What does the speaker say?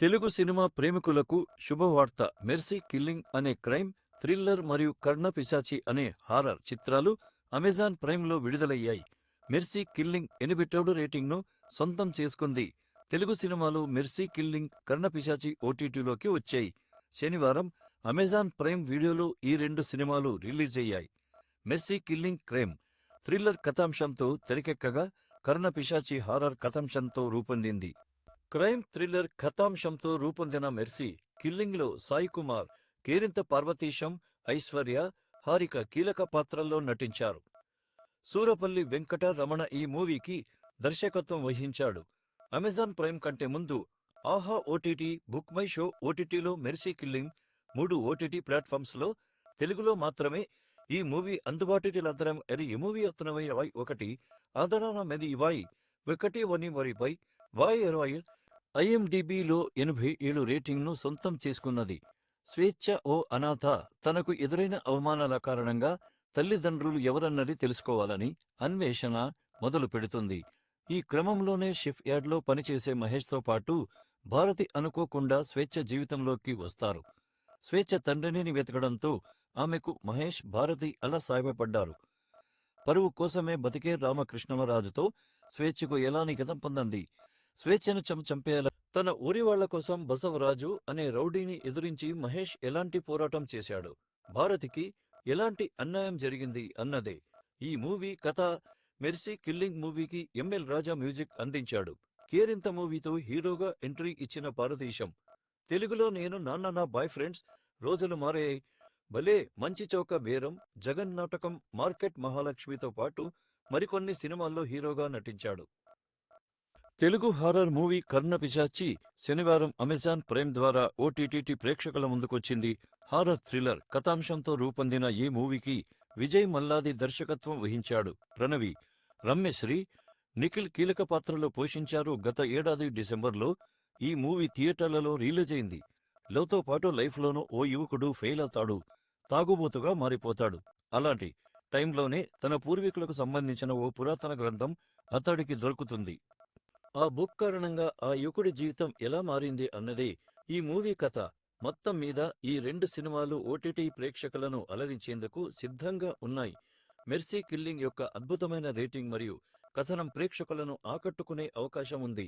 Telugu cinema ప్రేమికులకు శుభవార్త. Mercy killing అనే క్రైమ్ థ్రిల్లర్ మరియు కర్ణ పిశాచి అనే హారర్ చిత్రాలు అమెజాన్ ప్రైమ్లో విడుదలయ్యాయి. మెర్సీ కిల్లింగ్ ఎనిబిటౌడ్ రేటింగ్ను సొంతం చేసుకుంది. తెలుగు సినిమాలు మెర్సీ కిల్లింగ్ కర్ణ పిశాచి ఓటీటీలోకి వచ్చాయి. శనివారం అమెజాన్ ప్రైమ్ వీడియోలో ఈ రెండు సినిమాలు రిలీజ్ అయ్యాయి. మెర్సీ కిల్లింగ్ క్రైమ్ థ్రిల్లర్ కథాంశంతో తెరకెక్కగా కర్ణ పిశాచి హారర్ కథాంశంతో రూపొందింది. క్రైమ్ థ్రిల్లర్ కథాంశంతో రూపొందిన మెర్సీ కిల్లింగ్లో సాయి కుమార్ కేరింత పార్వతీశం ఐశ్వర్య హారిక కీలక పాత్రల్లో నటించారు. సూరపల్లి వెంకట రమణ ఈ మూవీకి దర్శకత్వం వహించాడు. అమెజాన్ ప్రైమ్ కంటే ముందు Aha OTT book my show ఓటీటీలో మెర్సీ కిల్లింగ్ మూడు ఓటీటీ ప్లాట్ఫామ్స్లో తెలుగులో మాత్రమే ఈ మూవీ అందుబాటులందరం ఎరి ఈ మూవీ అతనవై ఒకటి ఆదరణ మెది ఇవాయి ఒకటి వని వరిపై వాయి ఇరవై ఐఎండిబిలో ఎనభై ఏడు రేటింగ్ను సొంతం చేసుకున్నది. స్వేచ్ఛ ఓ అనాథ తనకు ఎదురైన అవమానాల కారణంగా తల్లిదండ్రులు ఎవరన్నది తెలుసుకోవాలని అన్వేషణ మొదలు పెడుతుంది. ఈ క్రమంలోనే షిఫ్ యార్డ్లో పనిచేసే మహేష్తో పాటు భారతి అనుకోకుండా స్వేచ్ఛ జీవితంలోకి వస్తారు. స్వేచ్ఛ తండ్రిని వెతకడంతో ఆమెకు మహేష్ భారతి అలా సాయపడ్డారు. పరువు కోసమే బతికే రామకృష్ణమరాజుతో స్వేచ్ఛకు ఎలా నిగతం పొందంది. స్వేచ్ఛను చంపేయాల. తన ఊరి వాళ్ళ కోసం బసవరాజు అనే రౌడీని ఎదురించి మహేష్ ఎలాంటి పోరాటం చేశాడు? భారతికి ఎలాంటి అన్యాయం జరిగింది అన్నదే. ఈ మూవీ కథ మెర్సీ కిల్లింగ్ మూవీకి ఎంఎల్ రాజా మ్యూజిక్ అందించాడు. కేరింత మూవీతో హీరోగా ఎంట్రీ ఇచ్చిన భారతీశం తెలుగులో నేను నాన్న నా బాయ్ ఫ్రెండ్స్ రోజులు మారాయి భలే మంచి చౌక బేరం జగన్ నాటకం మార్కెట్ మహాలక్ష్మితో పాటు మరికొన్ని సినిమాల్లో హీరోగా నటించాడు. తెలుగు హారర్ మూవీ కర్ణ పిశాచి శనివారం అమెజాన్ ప్రైమ్ ద్వారా ఓటీటీటీ ప్రేక్షకుల ముందుకొచ్చింది. హారర్ థ్రిల్లర్ కథాంశంతో రూపొందిన ఈ మూవీకి విజయ్ మల్లాది దర్శకత్వం వహించాడు. ప్రణవి రమ్యశ్రీ నిఖిల్ కీలక పాత్రలో పోషించారు గత ఏడాది డిసెంబర్లో. ఈ మూవీ థియేటర్లలో రిలీజ్ అయింది పాటు లైఫ్లోనూ ఓ యువకుడు ఫెయిల్ అవుతాడు తాగుబోతుగా మారిపోతాడు. అలాంటి టైంలోనే తన పూర్వీకులకు సంబంధించిన ఓ పురాతన గ్రంథం అతడికి దొరుకుతుంది. ఆ బుక్ కారణంగా ఆ యువకుడి జీవితం ఎలా మారింది అన్నదే ఈ మూవీ కథ మొత్తం మీద ఈ రెండు సినిమాలు ఓటీటీ ప్రేక్షకులను అలరించేందుకు సిద్ధంగా ఉన్నాయి. మెర్సీ కిల్లింగ్ యొక్క అద్భుతమైన రేటింగ్ మరియు కథనం ప్రేక్షకులను ఆకట్టుకునే అవకాశం ఉంది.